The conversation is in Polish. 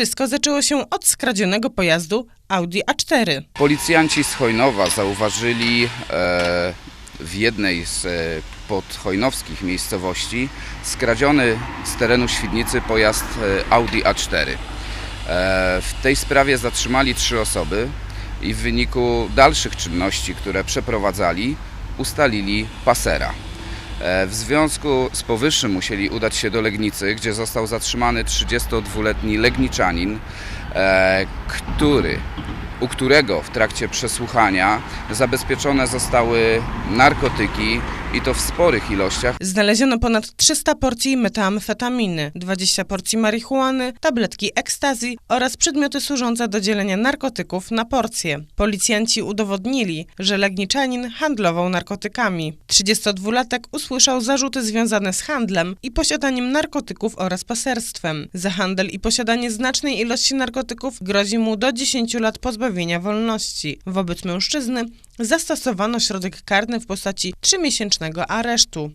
Wszystko zaczęło się od skradzionego pojazdu Audi A4. Policjanci z Chojnowa zauważyli e, w jednej z e, miejscowości skradziony z terenu Świdnicy pojazd e, Audi A4. E, w tej sprawie zatrzymali trzy osoby i w wyniku dalszych czynności, które przeprowadzali, ustalili pasera. E, W związku z powyższym musieli udać się do Legnicy, gdzie został zatrzymany 32-letni Legniczanin, e, który, u którego w trakcie przesłuchania zabezpieczone zostały narkotyki i to w sporych ilościach. Znaleziono ponad 300 porcji metamfetaminy, 20 porcji marihuany, tabletki ekstazji oraz przedmioty służące do dzielenia narkotyków na porcje. Policjanci udowodnili, że Legniczanin handlował narkotykami. 32-latek usłyszał zarzuty związane z handlem i posiadaniem narkotyków oraz paserstwem. Za handel i posiadanie znacznej ilości narkotyków grozi mu do 10 lat pozbawienia wolności. Wobec mężczyzny zastosowano środek karny w postaci 3-miesięcznego aresztu.